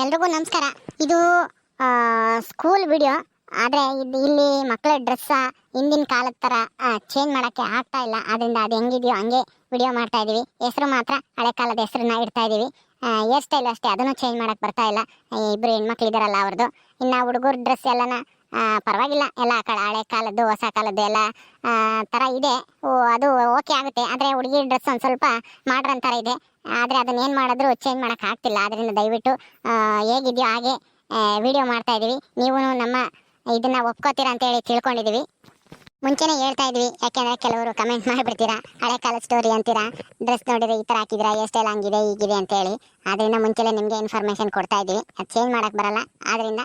ಎಲ್ರಿಗೂ ನಮಸ್ಕಾರ. ಇದು ಸ್ಕೂಲ್ ವಿಡಿಯೋ ಆದರೆ ಇದು ಇಲ್ಲಿ ಮಕ್ಕಳ ಡ್ರೆಸ್ಸ ಹಿಂದಿನ ಕಾಲದ ಥರ ಚೇಂಜ್ ಮಾಡೋಕ್ಕೆ ಆಗ್ತಾ ಇಲ್ಲ. ಆದ್ದರಿಂದ ಅದು ಹೆಂಗಿದೆಯೋ ಹಂಗೆ ವಿಡಿಯೋ ಮಾಡ್ತಾ ಇದ್ದೀವಿ ಹೆಸರು ಮಾತ್ರ ಹಳೆ ಕಾಲದ ಹೆಸರನ್ನ ಇಡ್ತಾ ಇದ್ದೀವಿ ಹೇರ್ ಸ್ಟೈಲ್ ಅಷ್ಟೇ. ಅದನ್ನು ಚೇಂಜ್ ಮಾಡಕ್ಕೆ ಬರ್ತಾ ಇಲ್ಲ. ಇಬ್ಬರು ಹೆಣ್ಮಕ್ಳು ಇದ್ದಾರಲ್ಲ ಅವ್ರದ್ದು ಇನ್ನು ಹುಡುಗರ ಡ್ರೆಸ್ ಎಲ್ಲನ ಪರವಾಗಿಲ್ಲ. ಎಲ್ಲ ಕಾಲ ಹಳೆ ಕಾಲದ್ದು, ಹೊಸ ಕಾಲದ್ದು ಎಲ್ಲ ಥರ ಇದೆ. ಓ, ಅದು ಓಕೆ ಆಗುತ್ತೆ. ಆದರೆ ಹುಡುಗಿ ಡ್ರೆಸ್ ಒಂದು ಸ್ವಲ್ಪ ಮಾಡ್ರನ್ ಥರ ಇದೆ. ಆದರೆ ಅದನ್ನ ಏನು ಮಾಡಿದ್ರು ಚೇಂಜ್ ಮಾಡೋಕೆ ಆಗ್ತಿಲ್ಲ. ಆದ್ದರಿಂದ ದಯವಿಟ್ಟು ಹೇಗಿದೆಯೋ ಹಾಗೆ ವಿಡಿಯೋ ಮಾಡ್ತಾ ಇದೀವಿ. ನೀವು ನಮ್ಮ ಇದನ್ನ ಒಪ್ಕೋತೀರಾ ಅಂತ ಹೇಳಿ ತಿಳ್ಕೊಂಡಿದೀವಿ. ಮುಂಚೆನೇ ಹೇಳ್ತಾ ಇದ್ವಿ. ಯಾಕೆಂದರೆ ಕೆಲವರು ಕಮೆಂಟ್ ಮಾಡಿಬಿಡ್ತೀರಾ? ಹಳೆ ಕಾಲದ ಸ್ಟೋರಿ ಅಂತೀರಾ? ಡ್ರೆಸ್ ನೋಡಿದ್ರೆ ಈ ಥರ ಹಾಕಿದ್ರಾ? ಎಷ್ಟೆಲ್ಲ ಹಂಗಿದೆ, ಹೀಗಿದೆ ಅಂತ ಹೇಳಿ. ಅದರಿಂದ ಮುಂಚೆನೇ ನಿಮಗೆ ಇನ್ಫಾರ್ಮೇಷನ್ ಕೊಡ್ತಾ ಇದ್ದೀವಿ ಅದು ಚೇಂಜ್ ಮಾಡೋಕ್ಕೆ ಬರಲ್ಲ. ಆದ್ದರಿಂದ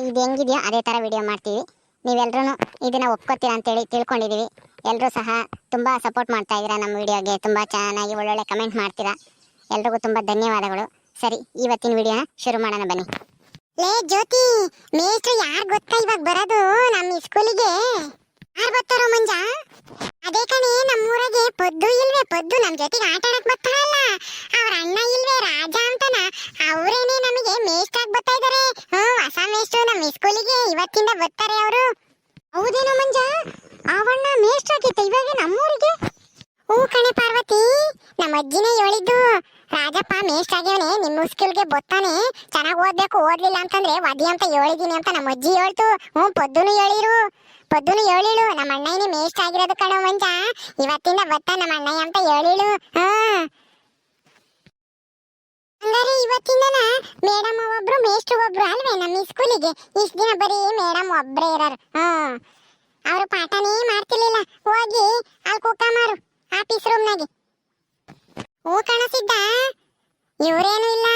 ಇದು ಹೆಂಗಿದೆಯೋ ಅದೇ ಥರ ವಿಡಿಯೋ ಮಾಡ್ತೀವಿ. ನೀವೆಲ್ಲರೂ ಇದನ್ನ ಒಪ್ಕೋತೀರಾ ಅಂತೇಳಿ ತಿಳ್ಕೊಂಡಿದ್ದೀವಿ ಎಲ್ಲರೂ ಸಹ ತುಂಬ ಸಪೋರ್ಟ್ ಮಾಡ್ತಾ ಇದ್ದೀರಾ ನಮ್ಮ ವಿಡಿಯೋಗೆ ತುಂಬ ಚೆನ್ನಾಗಿ ಒಳ್ಳೊಳ್ಳೆ ಕಮೆಂಟ್ ಮಾಡ್ತೀರಾ. ಎಲ್ರಿಗೂ ತುಂಬ ಧನ್ಯವಾದಗಳು. ಸರಿ, ಇವತ್ತಿನ ವಿಡಿಯೋನ ಶುರು ಮಾಡೋಣ ಬನ್ನಿ. ಲೇ ಜ್ಯೋತಿ, ಮೇಷ್ಟ್ರು ಯಾರು ಗೊತ್ತಾ ಇವಾಗ ಬರೋದು? ನಮ್ಮ ಸ್ಕೂಲಿಗೆ ಯಾರು ಬರ್ತಾರೋ ಮಂಜ? ಅದೇ ಕಣೆ, ನಮ್ಮೂರಾಗೆ ಪದ್ದು ಇಲ್ವೇ? ಪದ್ದು ನಮ್ಮ ಜೊತೆಗೆ ಆಟ ಆಡಕ್ ಬರ್ತಾರಲ್ಲ ಅವ್ರ ಅಣ್ಣ ಇಲ್ವೇ ರಾಜ ಅಂತನ ಅವರೇನೆ ನಮಗೆ ಮೇಷ್ಟ್ರಾಗಿ ಬರ್ತಾ ಇದಾರೆ ಹ್ಮ್ ಹೊಸ ಮೇಷ್ಟ್ರು ನಮ್ಮ ಸ್ಕೂಲಿಗೆ ಇವತ್ತಿಂದ ಬರ್ತಾರೆ ಅವರು ಹೌದೇನೋ ಮಂಜ ಅವಣ್ಣ ಮೇಷ್ಟ್ರಾಗಿತ್ತ ಇವಾಗ ನಮ್ಮೂರಿಗೆ ಹೂ ಕಣೆ ಪಾರ್ವತಿ ನಮ್ಮ ಅಜ್ಜಿನೇ ಹೇಳಿದ್ದು ರಾಜಪ್ಪ ಮೇಸ್ಟ್ ಆಗ್ಯವನೆ ನಿಮ್ಮ ಮುಸ್ಕಿಲ್ಗೆ ಬತ್ತಾನೆ. ಚೆನ್ನಾಗಿ ಓದ್ಬೇಕು, ಓದ್ಲಿಲ್ಲ ಅಂತಂದ್ರೆ ವದಿ ಅಂತ ಹೇಳಿದೀನಿ ಅಂತ ನಮ್ಮ ಅಜ್ಜಿ ಹೇಳ್ತು. ಹ್ಞೂ, ಪದ್ದುನು ಹೇಳಿರು. ಪದ್ದುನು ಹೇಳಿಳು, ನಮ್ಮ ಅಣ್ಣಯ್ಯನೇ ಮೇಸ್ಟ್ ಆಗಿರೋದು ಕಣೋ ಮಂಜ. ಇವತ್ತಿಂದ ಬತ್ತ ನಮ್ಮ ಅಣ್ಣಯ್ಯ ಅಂತ ಹೇಳಿಳು. ಹಾ. ಹಂಗಾರೆ ಇವತ್ತಿಂದನ ಮೇಡಮ್ ಒಬ್ರು ಮೇಷ್ಟ್ರು ಒಬ್ರು ಅಲ್ವೇ ನಮ್ಮ ಸ್ಕೂಲಿಗೆ? ಇಷ್ಟ ದಿನ ಬರೀ ಮೇಡಮ್ ಒಬ್ಬರೇ ಇರೋರು. ಹಾ ಅವರು ಪಾಠನೇ ಮಾಡ್ತಿರ್ಲಿಲ್ಲ. ಹೋಗಿ ಅಲ್ಲಿ ಕುಕ್ಕ ಮಾರು, ಆಫೀಸ್ ರೂಮ್ನಾಗೆ ಹೂ ಕಾಣಿಸಿದ್ದ? ಇವ್ರೇನು ಇಲ್ಲ.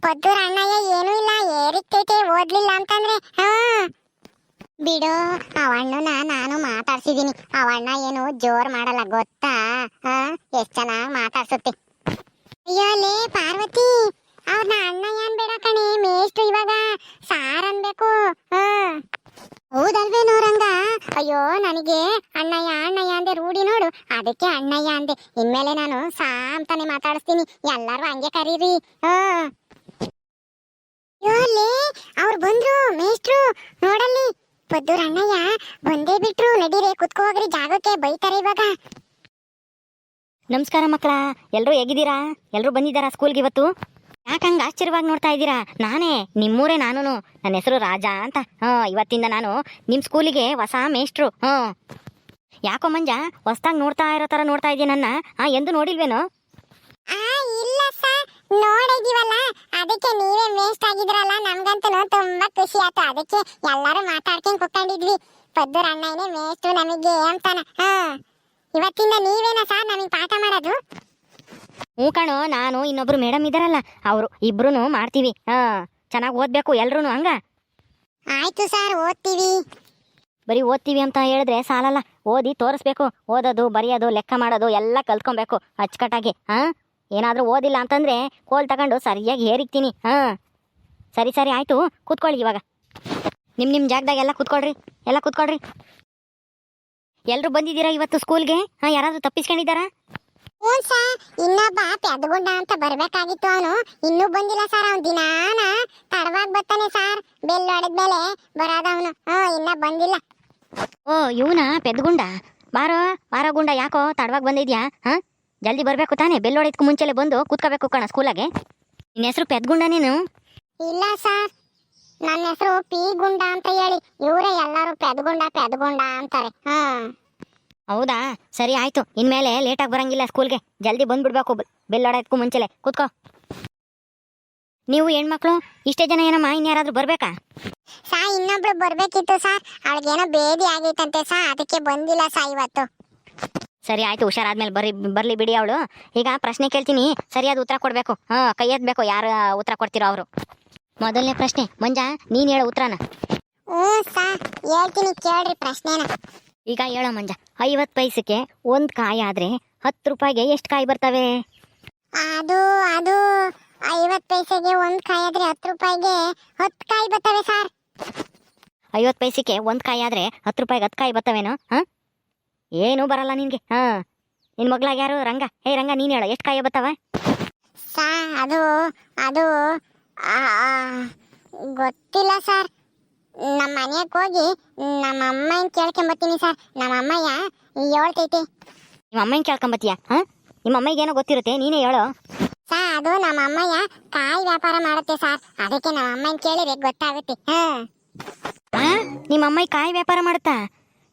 ಪದ್ದೂರ್ ಅಣ್ಣಯ್ಯ ಏನೂ ಇಲ್ಲ. ಏರಿಕ್ತೈತೆ ಓದ್ಲಿಲ್ಲ ಅಂತಂದ್ರೆ, ಹಾ. ಬಿಡು, ಅವಣ್ಣನ ನಾನು ಮಾತಾಡ್ಸಿದೀನಿ. ಅವಣ್ಣ ಏನು ಜೋರ್ ಮಾಡಲ್ಲ, ಗೊತ್ತಾ? ಹಾ, ಎಷ್ಟ್ ಚೆನ್ನಾಗ್ ಮಾತಾಡ್ಸುತ್ತೆ. ಅಯ್ಯೋ ಲೇ, ಪಾರ್ವತಿ ಅವ್ರನ್ನ ಅಣ್ಣ ಏನ್ ಬೇಡ ಕಣೆ, ಮೇಷ್ಟ್ರು ಇವಾಗ ಸಾರ್ ಅನ್ಬೇಕು. ಹಾ. ಹೌದಲ್ವೇನೋ ಅಯ್ಯೋ, ನನಗೆ ಅಣ್ಣಯ್ಯ ಅಣ್ಣಯ್ಯ ಅದಕ್ಕೆ ಅಣ್ಣಯ್ಯ ಅಂದೆ. ಇನ್ಮೇಲೆ ನಾನು ಸಾಂತಾನೆ ಮಾತಾಡಿಸ್ತೀನಿ. ಎಲ್ಲರೂ ಹಂಗೆ ಕರೀರಿ. ಅವ್ರು ಬಂದ್ರು, ಮೇಷ್ಟ್ರು. ನೋಡಲ್ಲಿ, ಪದ್ದೂರ್ ಅಣ್ಣಯ್ಯ ಬಂದೇ ಬಿಟ್ರು. ನಡೀರಿ ಕುತ್ಕೋಗ್ರಿ ಜಾಗಕ್ಕೆ ಬೈತಾರೆ ಇವಾಗ. ನಮಸ್ಕಾರ ಮಕ್ಕಳ ಎಲ್ಲರೂ ಹೇಗಿದ್ದೀರಾ? ಎಲ್ಲರೂ ಬಂದಿದ್ದಾರಾ ಸ್ಕೂಲ್ಗೆ ಇವತ್ತು? ಯಾಕೆ ಹಂಗೆ ಆಶ್ಚರ್ಯವಾಗಿ ನೋಡ್ತಾ ಇದ್ದೀರಾ? ನಾನೇ, ನಿಮ್ಮೂರೇ ನಾನು ನನ್ನ ಹೆಸರು ರಾಜ ಅಂತ. ಹಾಂ, ಇವತ್ತಿಂದ ನಾನು ನಿಮ್ಮ ಸ್ಕೂಲಿಗೆ ಹೊಸ ಮೇಷ್ಟ್ರು. ಹಾಂ. ಯಾಕೋ ಮಂಜ ಹೊಸ್ದಾಗಿ ನೋಡ್ತಾ ಇರೋ ಥರ ನೋಡ್ತಾ ಇದೀಯ ನನ್ನ. ಹಾಂ ಎಂದು ನೋಡಿಲ್ವೇನೋ? ಆ ಇಲ್ಲ ಸರ್ ನೋಡಿದೀವಲ್ಲ. ಅದಕ್ಕೆ ನೀವೇ ವೇಸ್ಟ್ ಆಗಿದ್ರಲ್ಲ. ನಮ್ಗಂತೂ ತುಂಬಾ ಖುಷಿ ಆಯ್ತು. ಅದಕ್ಕೆ ಎಲ್ಲರೂ ಮಾತಾಡ್ಕೊಂಡ್ ಕುತ್ಕೊಂಡಿದ್ವಿ. ಪದ್ದೂರ್ ಅಣ್ಣನೇ ವೇಸ್ಟ್ ನಮಗೆ ಅಂತಾನ. ಹಾ. ಇವತ್ತಿಂದ ನೀವೇನ ಸರ್ ನಮಗೆ ಪಾಠ ಮಾಡೋದು? ಹ್ಞೂ ಕಣೋ ನಾನು ಇನ್ನೊಬ್ರು ಮೇಡಮ್ ಇದಾರಲ್ಲ ಅವರು ಇಬ್ರು ಮಾಡ್ತೀವಿ. ಹಾಂ ಚೆನ್ನಾಗಿ ಓದಬೇಕು ಎಲ್ರೂ ಹಂಗ? ಆಯ್ತು ಸರ್ ಓದ್ತೀವಿ. ಬರೀ ಓದ್ತೀವಿ ಅಂತ ಹೇಳಿದ್ರೆ ಸಾಲಲ್ಲ. ಓದಿ ತೋರಿಸ್ಬೇಕು. ಓದೋದು, ಬರೆಯೋದು, ಲೆಕ್ಕ ಮಾಡೋದು, ಎಲ್ಲ ಕಲ್ತ್ಕೊಬೇಕು ಅಚ್ಚುಕಟ್ಟಾಗಿ. ಹಾಂ ಏನಾದರೂ ಓದಿಲ್ಲ ಅಂತಂದರೆ ಕೋಲ್ ತಗೊಂಡು ಸರಿಯಾಗಿ ಹೇರಿಕ್ತೀನಿ. ಹಾಂ ಸರಿ ಸರಿ, ಆಯಿತು. ಕೂತ್ಕೊಳ್ಳಿ ಇವಾಗ. ನಿಮ್ಮ ನಿಮ್ಮ ಜಾಗದಾಗ ಎಲ್ಲ ಕೂತ್ಕೊಳ್ರಿ. ಎಲ್ಲ ಕೂತ್ಕೊಳ್ರಿ. ಎಲ್ಲರೂ ಬಂದಿದ್ದೀರಾ ಇವತ್ತು ಸ್ಕೂಲ್ಗೆ? ಹಾಂ ಯಾರಾದರೂ ತಪ್ಪಿಸ್ಕೊಂಡಿದ್ದಾರಾ? ಹ್ಞೂ ಸರ್. ಇನ್ನೊಬ್ಬ ಪೆದ್ಗುಂಡ ಅಂತ ಬರ್ಬೇಕಾಗಿತ್ತು ಅವನು. ಇನ್ನೂ ಬಂದಿಲ್ಲ ಸರ್ ಅವ್ನು. ದಿನಾನ ತಡವಾಗಿ ಬರ್ತಾನೆ ಸರ್. ಬೆಲ್ ಹೊಡೆದ್ಮೇಲೆ ಬರೋದವನು ಹ್ಞೂ, ಇನ್ನ ಬಂದಿಲ್ಲ. ಓ ಇವನ ಪೆದ್ಗುಂಡ? ಬಾರೋ ಬಾರೋ ಗುಂಡ ಯಾಕೋ ತಡವಾಗಿ ಬಂದಿದ್ಯಾ? ಹಾ? ಜಲ್ದಿ ಬರಬೇಕು ತಾನೇ ಬೆಲ್ ಹೊಡೆದಕ್ಕೂ ಮುಂಚೆಲೆ ಬಂದು ಕೂತ್ಕೋಬೇಕು ಕಣ ಸ್ಕೂಲಾಗೆ. ನಿನ್ನ ಹೆಸರು ಪೆದ್ಗುಂಡ ನೀನು? ಇಲ್ಲ ಸರ್. ನನ್ನ ಹೆಸರು ಪಿ ಗುಂಡ ಅಂತ ಹೇಳಿ ಇವರೇ ಎಲ್ಲರೂ ಪೆದ್ಗುಂಡ ಪೆದ್ಗುಂಡ ಅಂತಾರೆ. ಹಾ. ಹೌದಾ? ಸರಿ ಆಯ್ತು. ಇನ್ಮೇಲೆ ಲೇಟಾಗಿ ಬರಂಗಿಲ್ಲ ಸ್ಕೂಲ್ಗೆ. ಜಲ್ದಿ ಬಂದ್ಬಿಡ್ಬೇಕು ಬೆಲ್ ಹೊಡೆದಕ್ಕೂ ಮುಂಚೆಲೆ. ಕೂತ್ಕೋ. ನೀವು ಹೆಣ್ಮಕ್ಳು ಇಷ್ಟೇ ಜನ ಏನಮ್ಮ? ಇನ್ಯಾರಾದ್ರೂ ಬರ್ಬೇಕಾ? ಸಾ ಇನ್ನೊಬ್ಳು ಬರ್ಬೇಕಿತ್ತು ಸರ್ ಅವಳಿಗೇನೋ ಬೇದಿ ಆಗೈತಂತೆ ಸಾ. ಅದಕ್ಕೆ ಬಂದಿಲ್ಲ ಸಾ ಇವತ್ತು. ಸರಿ ಆಯ್ತು. ಹುಷಾರಾದ್ಮೇಲೆ ಬರ್ರಿ ಬರ್ಲಿ ಬಿಡಿ ಅವಳು. ಈಗ ಪ್ರಶ್ನೆ ಕೇಳ್ತೀನಿ. ಸರಿಯಾದ ಉತ್ತರ ಕೊಡಬೇಕು. ಹಾಂ ಕೈ ಎತ್ತಬೇಕು ಯಾರು ಉತ್ತರ ಕೊಡ್ತೀರೋ ಅವರು. ಮೊದಲನೇ ಪ್ರಶ್ನೆ. ಮಂಜಾ ನೀನ್ ಹೇಳೋ ಉತ್ತರನ. ಹ್ಞೂ ಸಾ. ಹೇಳ್ತೀನಿ ಕೇಳ್ರಿ ಪ್ರಶ್ನೆನ. ಈಗ ಹೇಳೋ ಮಂಜ. ಐವತ್ತು ಪೈಸಕ್ಕೆ ಒಂದು ಕಾಯಿ ಆದರೆ ಹತ್ತು ರೂಪಾಯಿಗೆ ಎಷ್ಟು ಕಾಯಿ ಬರ್ತವೆ? ಅದು ಅದು ಐವತ್ತು ಪೈಸೆಗೆ ಒಂದು ಕಾಯಿ ಆದ್ರೆ ಹತ್ತು ರೂಪಾಯಿಗೆ ಹತ್ತು ಕಾಯಿ ಬರ್ತವೆ ಸರ್. ಐವತ್ತು ಪೈಸೆಗೆ ಒಂದು ಕಾಯಿ ಆದರೆ ಹತ್ತು ರೂಪಾಯಿಗೆ ಹತ್ತು ಕಾಯಿ ಬರ್ತವೇನು ಹಾಂ? ಏನೂ ಬರಲ್ಲ ನಿನಗೆ. ಹಾಂ. ನಿನ್ನ ಮಗ್ಳಾಗ ಯಾರು? ರಂಗ. ಹೇ ರಂಗ ನೀನು ಹೇಳು ಎಷ್ಟು ಕಾಯಿ ಬರ್ತವೆ ಸಾ ಅದು ಅದು ಗೊತ್ತಿಲ್ಲ ಸರ್. ನಮ್ಮ ಮನೆಯಕ್ಕೆ ಹೋಗಿ ನಮ್ಮ ಅಮ್ಮನ ಕೇಳ್ಕೊಂಬತ್ತೀನಿ ಸರ್. ನಮ್ಮ ಅಮ್ಮಯ್ಯ ಹೇಳ್ತೈತಿ ನಿಮ್ಮ ಅಮ್ಮನ ಕೇಳ್ಕೊಂಬತ್ತೀಯ? ಹಾಂ? ನಿಮ್ಮ ಅಮ್ಮಗೆ ಏನೋ ಗೊತ್ತಿರುತ್ತೆ ನೀನೇ ಹೇಳು. ಸರ್ ಅದು ನಮ್ಮ ಅಮ್ಮಯ್ಯ ಕಾಯಿ ವ್ಯಾಪಾರ ಮಾಡುತ್ತೆ ಸಾರ್ ಅದಕ್ಕೆ ನಮ್ಮ ಅಮ್ಮನ ಕೇಳಿದ್ರೆ ಗೊತ್ತಾಗುತ್ತೆ. ಹಾ. ನಿಮ್ಮ ಅಮ್ಮಯ್ಯ ಕಾಯಿ ವ್ಯಾಪಾರ ಮಾಡುತ್ತಾ?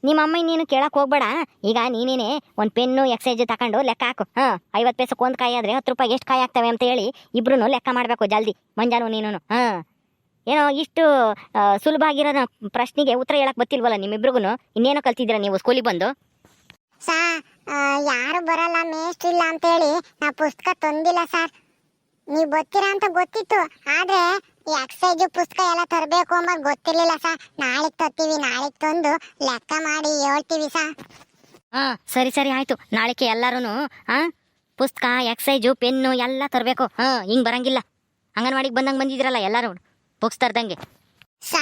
ನಿಮ್ಮ ಅಮ್ಮಯ್ಯ ನೀನು ಕೇಳಕ್ ಹೋಗ್ಬೇಡ. ಈಗ ನೀನೇನೆ ಒಂದು ಪೆನ್ನು, ಎಕ್ಸೈಜ್ ತಕೊಂಡು ಲೆಕ್ಕ ಹಾಕು. ಹಾ ಐವತ್ತು ಪೈಸಕ್ಕೆ ಒಂದು ಕಾಯಿ ಆದ್ರೆ ಹತ್ತು ರೂಪಾಯಿ ಎಷ್ಟು ಕಾಯಿ ಆಗ್ತವೆ ಅಂತ ಹೇಳಿ ಇಬ್ರು ಲೆಕ್ಕ ಮಾಡಬೇಕು ಜಲ್ದಿ, ಮಂಜಾನು ನೀನು ಹಾ. ಏನೋ ಇಷ್ಟು ಸುಲಭ ಆಗಿರೋ ಪ್ರಶ್ನೆಗೆ ಉತ್ತರ ಹೇಳಕ್ ಬತ್ತಿಲ್ವಲ್ಲ ನಿಮ್ಮಿಬ್ರಿಗೂ ಇನ್ನೇನೋ ಕಲ್ತಿದ್ದೀರಾ ನೀವು ಸ್ಕೂಲಿಗೆ ಬಂದು? ಸಾ ಯಾರು ಬರಲ್ಲ ಮೇಷ್ಟ್ರಿಲ್ಲ ಅಂತೇಳಿ ನಾ ಪುಸ್ತಕ ತಂದಿಲ್ಲ ಸರ್ ನೀವು ಗೊತ್ತಿರ ಅಂತ ಗೊತ್ತಿತ್ತು, ಆದ್ರೆ ಎಕ್ಸೈಜ್ ಪುಸ್ತಕ ಎಲ್ಲ ತರಬೇಕು ಅಂಬದ್ ಗೊತ್ತಿರ್ಲಿಲ್ಲ ಸರ್ ನಾಳೆಗೆ ತರ್ತೀವಿ ನಾಳೆ ತಂದು ಲೆಕ್ಕ ಮಾಡಿ ಹೇಳ್ತೀವಿ ಸರ್ ಹಾ ಸರಿ ಸರಿ, ಆಯ್ತು. ನಾಳೆಗೆ ಎಲ್ಲರೂ ಹಾ ಪುಸ್ತಕ ಎಕ್ಸೈಜು ಪೆನ್ನು ಎಲ್ಲ ತರಬೇಕು. ಹಾ, ಹಿಂಗ್ ಬರಂಗಿಲ್ಲ. ಅಂಗನವಾಡಿಗೆ ಬಂದಂಗೆ ಬಂದಿದ್ರಲ್ಲ ಎಲ್ಲರೂ ಬುಕ್ಸ್ ತರ್ದಂಗೆ. ಸಾ,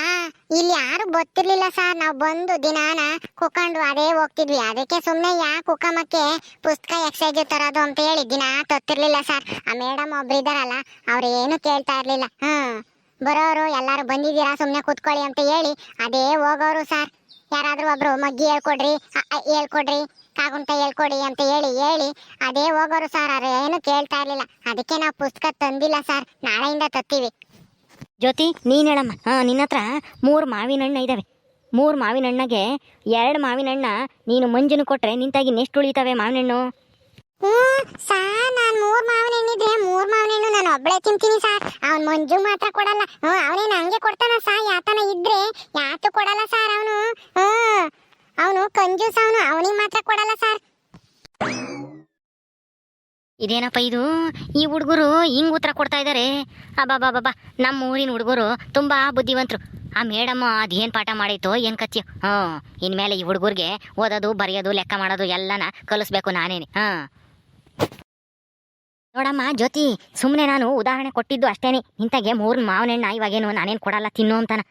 ಇಲ್ಲಿ ಯಾರು ಗೊತ್ತಿರ್ಲಿಲ್ಲ ಸರ್ ನಾವು ಬಂದು ದಿನಾನ ಕುಕೊಂಡು ಅದೇ ಹೋಗ್ತಿದ್ವಿ. ಅದಕ್ಕೆ ಸುಮ್ಮನೆ ಯಾಕೆ ಕುಕ್ಕಮಕ್ಕೆ ಪುಸ್ತಕ ಎಕ್ಸೈಜ್ ತರೋದು ಅಂತ ಹೇಳಿ ದಿನ ತತ್ತಿರ್ಲಿಲ್ಲ ಸರ್ ಆ ಮೇಡಮ್ ಒಬ್ರು ಇದಾರಲ್ಲ, ಅವ್ರು ಏನು ಕೇಳ್ತಾ ಇರ್ಲಿಲ್ಲ. ಹ್ಮ್, ಬರೋರು ಎಲ್ಲಾರು ಬಂದಿದ್ದೀರಾ ಸುಮ್ಮನೆ ಕೂತ್ಕೊಳ್ಳಿ ಅಂತ ಹೇಳಿ ಅದೇ ಹೋಗೋರು ಸರ್ ಯಾರಾದರೂ ಒಬ್ರು ಮಗ್ಗಿ ಹೇಳ್ಕೊಡ್ರಿ ಹೇಳ್ಕೊಡ್ರಿ, ಕಾಗುಂಟ ಹೇಳ್ಕೊಡಿ ಅಂತ ಹೇಳಿ ಹೇಳಿ ಅದೇ ಹೋಗೋರು ಸರ್ ಅವ್ರು ಏನು ಕೇಳ್ತಾ ಇರ್ಲಿಲ್ಲ. ಅದಕ್ಕೆ ನಾವು ಪುಸ್ತಕ ತಂದಿಲ್ಲ ಸರ್ ನಾಳೆಯಿಂದ ತತ್ತೀವಿ. ಜ್ಯೋತಿ, ನೀನು ಹೇಳಮ್ಮ. ಹಾಂ, ನಿನ್ನ ಹತ್ರ ಮೂರು ಮಾವಿನ ಹಣ್ಣು ಇದ್ದಾವೆ ಮೂರು ಮಾವಿನ ಹಣ್ಣಗೆ ಎರಡು ಮಾವಿನ ಹಣ್ಣ ನೀನು ಮಂಜುನು ಕೊಟ್ರೆ ನಿಂತಾಗಿ ನೆಷ್ಟು ಉಳಿತಾವೆ ಮಾವಿನ ಹಣ್ಣು? ಹ್ಮ್ ಸಾರ್, ನಾನು ಮೂರು ಮಾವಿನ ಹಣ್ಣಿದ್ರೆ ಮೂರು ಮಾವಿನ ಹಣ್ಣು ನಾನು ಒಬ್ಬಳೇ ತಿಂತೀನಿ ಸಾರ್. ಅವ್ನು ಮಂಜು ಮಾತ್ರ ಕೊಡಲ್ಲ. ಹ್ಞೂ, ಅವನೇನು ಹಂಗೆ ಕೊಡ್ತಾನ ಸಾ ಯಾತನ ಇದ್ರೆ ಯಾತು ಕೊಡಲ್ಲ ಸಾರ್ ಅವನು. ಹ್ಞೂ, ಅವನು ಕಂಜೂಸ್ ಅವನು, ಅವನಿಗೆ ಮಾತ್ರ ಕೊಡಲ್ಲ ಸಾರ್. ಇದೇನಪ್ಪ ಇದು? ಈ ಹುಡುಗರು ಹಿಂಗ್ ಉತ್ತರ ಕೊಡ್ತಾ ಇದ್ದಾರೆ ಅಬ್ಬಾ ನಮ್ಮ ಊರಿನ ಹುಡುಗರು ತುಂಬಾ ಬುದ್ಧಿವಂತರು. ಆ ಮೇಡಮ್ ಅದೇನ್ ಪಾಠ ಮಾಡಿತ್ತು ಏನ್ ಕತ್ತಿಯ ಹ್ಞೂ, ಇನ್ಮೇಲೆ ಈ ಹುಡುಗರಿಗೆ ಓದೋದು, ಬರೆಯೋದು, ಲೆಕ್ಕ ಮಾಡೋದು ಎಲ್ಲನ ಕಲಿಸ್ಬೇಕು ನಾನೇನೆ. ಹಾ ನೋಡಮ್ಮ ಜ್ಯೋತಿ ಸುಮ್ಮನೆ ನಾನು ಉದಾಹರಣೆ ಕೊಟ್ಟಿದ್ದು ಅಷ್ಟೇನೆ. ಇಂಥಗೆ ಮೂರು ಮಾವನಣ್ಣ ಇವಾಗೇನು ನಾನೇನು ಕೊಡಲ್ಲ, ತಿನ್ನು ಅಂತಾನ.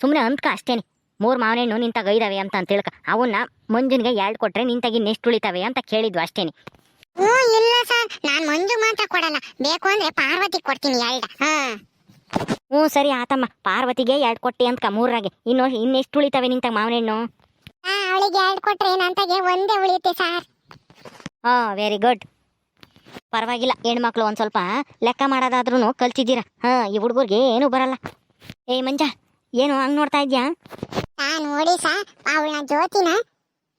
ಸುಮ್ಮನೆ ಅಂತ ಅಷ್ಟೇನೆ. ಮೂರು ಮಾವನಣ್ಣು ನಿಂತಾಗ ಐದಾವೆ ಅಂತ ಅಂತ ತಿಳ್ಕ. ಅವನ್ನ ಮಂಜುನಿಗೆ ಎರಡು ಕೊಟ್ರೆ ನಿಂತಾಗಿ ನೆಷ್ಟು ಉಳಿತಾವೆ ಅಂತ ಕೇಳಿದ್ವು ಅಷ್ಟೇನೆ. ಹ್ಮ್ ಇಲ್ಲ ಸರ್. ನಾನು ಮಂಜು ಮಾತ್ರ ಕೊಡಲ್ಲ. ಬೇಕು ಅಂದ್ರೆ ಪಾರ್ವತಿ ಕೊಡ್ತೀನಿ ಎರಡ. ಹ್ಮ್ ಹ್ಞೂ ಸರಿ ಆತಮ್ಮ. ಪಾರ್ವತಿಗೆ ಎರಡು ಕೊಟ್ಟಿ ಅಂತ ಮೂರಾಗೆ ಇನ್ನು ಇನ್ನೆಷ್ಟು ಉಳಿತಾವೆ ನಿಂತ ಮಾವನಣ್ಣು ಆ, ಅವಳಿಗೆ ಎರಡು ಕೊಟ್ರೆ ಏನಂತಾಗೆ? ಒಂದೇ ಉಳಿಯುತ್ತೆ ಸರ್. ಹಾಂ ವೆರಿ ಗುಡ್ ಪರವಾಗಿಲ್ಲ. ಹೆಣ್ಮಕ್ಳು ಒಂದು ಸ್ವಲ್ಪ ಲೆಕ್ಕ ಮಾಡೋದಾದ್ರೂ ಕಲ್ತಿದ್ದೀರಾ? ಹಾಂ ಈ ಹುಡುಗರಿಗೆ ಏನೂ ಬರಲ್ಲ. ಏ ಮಂಜ ಏನು ಹಂಗೆ ನೋಡ್ತಾ ಇದ್ಯಾ? ಆ ನೋಡಿ ಸಾ ಅವಳ ಜ್ಯೋತಿನ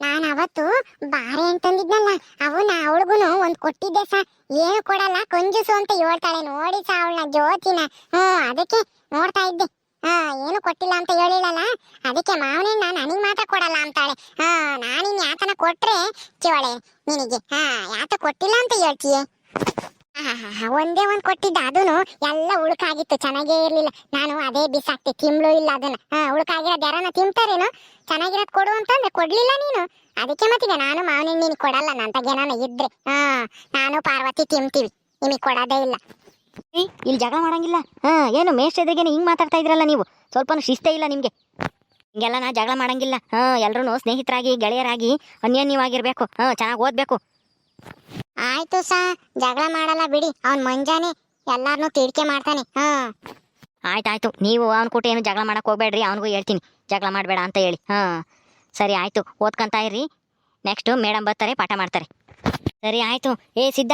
ನಾನು ಅವತ್ತು ಬಾರೆ ಅಂತಂದಿದ್ನಲ್ಲ ಅವನ ಅವಳಿಗೂ ಒಂದು ಕೊಟ್ಟಿದ್ದೆ ಸಾ. ಏನು ಕೊಡಲ್ಲ, ಕಂಜೂಸು ಅಂತ ಹೇಳ್ತಾಳೆ. ನೋಡಿ ಸಾ ಅವಳನ್ನ ಜ್ಯೋತಿನ. ಹ್ಮ್ ಅದಕ್ಕೆ ನೋಡ್ತಾ ಇದ್ದೆ. ಹಾ, ಏನು ಕೊಟ್ಟಿಲ್ಲ ಅಂತ ಹೇಳಿಲ್ಲಲ್ಲ. ಅದಕ್ಕೆ ಮಾವನೇ ನಾನು ನನಗೆ ಮಾತ್ರ ಕೊಡಲ್ಲ ಅಂತಾಳೆ. ಹಾ ನಾನಿನ್ ಯಾತನ ಕೊಟ್ರೆ ಚಿವಳೆ ನಿನಗೆ. ಹಾ ಯಾತ ಕೊಟ್ಟಿಲ್ಲ ಅಂತ ಹೇಳ್ತೀಯ? ಒಂದೇ ಒಂದ್ ಕೊಟ್ಟಿದ್ದ, ಅದೂನು ಎಲ್ಲ ಉಳುಕಾಗಿತ್ತು, ಚೆನ್ನಾಗೇ ಇರ್ಲಿಲ್ಲ. ನಾನು ಅದೇ ಬಿಸಾಕ್ತೆ, ತಿಂಬ್ಳು ಇಲ್ಲ ಅದನ್ನ. ಉಳುಕಾಗಿರೋದು ಯಾರನ್ನ ತಿಂತಾರೇನು? ಚೆನ್ನಾಗಿರೋದ್ ಕೊಡು ಅಂತಂದ್ರೆ ಕೊಡ್ಲಿಲ್ಲ ನೀನು. ಅದಕ್ಕೆ ಮತ್ತೀಗ ನಾನು ಮಾವನ ನೀನು ಕೊಡಲ್ಲ ನಂತಗೇನಾನ ಇದ್ರೆ. ಹಾ, ನಾನು ಪಾರ್ವತಿ ತಿಂತೀವಿ. ನಿಮಗೆ ಕೊಡೋದೇ ಇಲ್ಲ. ಇಲ್ಲಿ ಜಗಳ ಮಾಡಂಗಿಲ್ಲ. ಹಾ, ಏನು ಮೇಷ್ಟ್ರ ಎದುರಿಗೇನೆ ಹಿಂಗೆ ಮಾತಾಡ್ತಾ ಇದ್ರಲ್ಲ ನೀವು? ಸ್ವಲ್ಪ ಶಿಸ್ತೇ ಇಲ್ಲ ನಿಮಗೆ. ಹಿಂಗೆಲ್ಲ ನಾ ಜಗಳ ಮಾಡಂಗಿಲ್ಲ. ಹಾಂ ಎಲ್ಲರೂ ಸ್ನೇಹಿತರಾಗಿ, ಗೆಳೆಯರಾಗಿ, ಅನ್ಯನ್ಯವಾಗಿರ್ಬೇಕು. ಹಾಂ, ಚೆನ್ನಾಗಿ ಓದಬೇಕು. ಆಯ್ತು ಸಾ ಜಗಳ ಮಾಡಲ್ಲ ಬಿಡಿ. ಅವ್ನ್ ಮಂಜಾನೆ ಎಲ್ಲಾರ್ನು ತಿಡ್ಕೆ ಮಾಡ್ತಾನೆ. ಹಾ. ಆಯ್ತಾಯ್ತು ನೀವು ಅವನ ಕೂಟ ಏನು ಜಗಳ ಮಾಡಕ್ ಹೋಗ್ಬೇಡ್ರಿ ಅವನಿಗೂ ಹೇಳ್ತೀನಿ. ಜಗಳ ಮಾಡಬೇಡ ಅಂತ ಹೇಳಿ. ಹಾಂ. ಸರಿ ಆಯ್ತು ಓದ್ಕೊಂತ ಇರ್ರಿ. ನೆಕ್ಸ್ಟು ಮೇಡಮ್ ಬರ್ತಾರೆ ಪಾಠ ಮಾಡ್ತಾರೆ. ಸರಿ ಆಯ್ತು. ಏ ಸಿದ್ಧ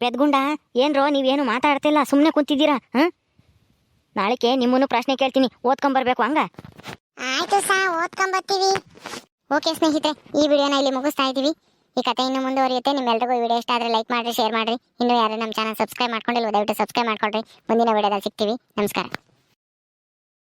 ಪೆದ್ಗುಂಡ ಏನ್ರೋ ನೀವೇನು ಮಾತಾಡ್ತಿಲ್ಲ ಸುಮ್ಮನೆ ಕುಂತಿದ್ದೀರಾ? ಹಾಂ? ನಾಳೆಗೆ ನಿಮ್ಮನ್ನು ಪ್ರಶ್ನೆ ಕೇಳ್ತೀನಿ ಓದ್ಕೊಂಬರ್ಬೇಕು ಹಂಗ? ಆಯ್ತು ಸಾ ಓದ್ಕೊಂಬರ್ತೀವಿ. ಓಕೆ ಸ್ನೇಹಿತರೆ ಈ ವಿಡಿಯೋನ ಇಲ್ಲಿ ಮುಗಿಸ್ತಾ ಇದ್ದೀವಿ. ಈ ಕಥೆ ಇನ್ನು ಮುಂದುವರಿಯುತ್ತೆ. ನಿಮ್ಮೆಲ್ಲರಿಗೂ ಈ ವಿಡಿಯೋ ಇಷ್ಟ ಆದರೆ ಲೈಕ್ ಮಾಡಿರಿ ಶೇರ್ ಮಾಡಿರಿ. ಇನ್ನು ಯಾರು ನಮ್ಮ ಚಾನಲ್ ಸಬ್ಸ್ಕ್ರೈಬ್ ಮಾಡ್ಕೊಂಡಿಲ್ಲ ದಯವಿಟ್ಟು ಸಬ್ಸ್ಕ್ರೈಬ್ ಮಾಡ್ಕೊಳ್ರಿ. ಮುಂದಿನ ವಿಡಿಯೋದಲ್ಲಿ ಸಿಗ್ತೀವಿ. ನಮಸ್ಕಾರ.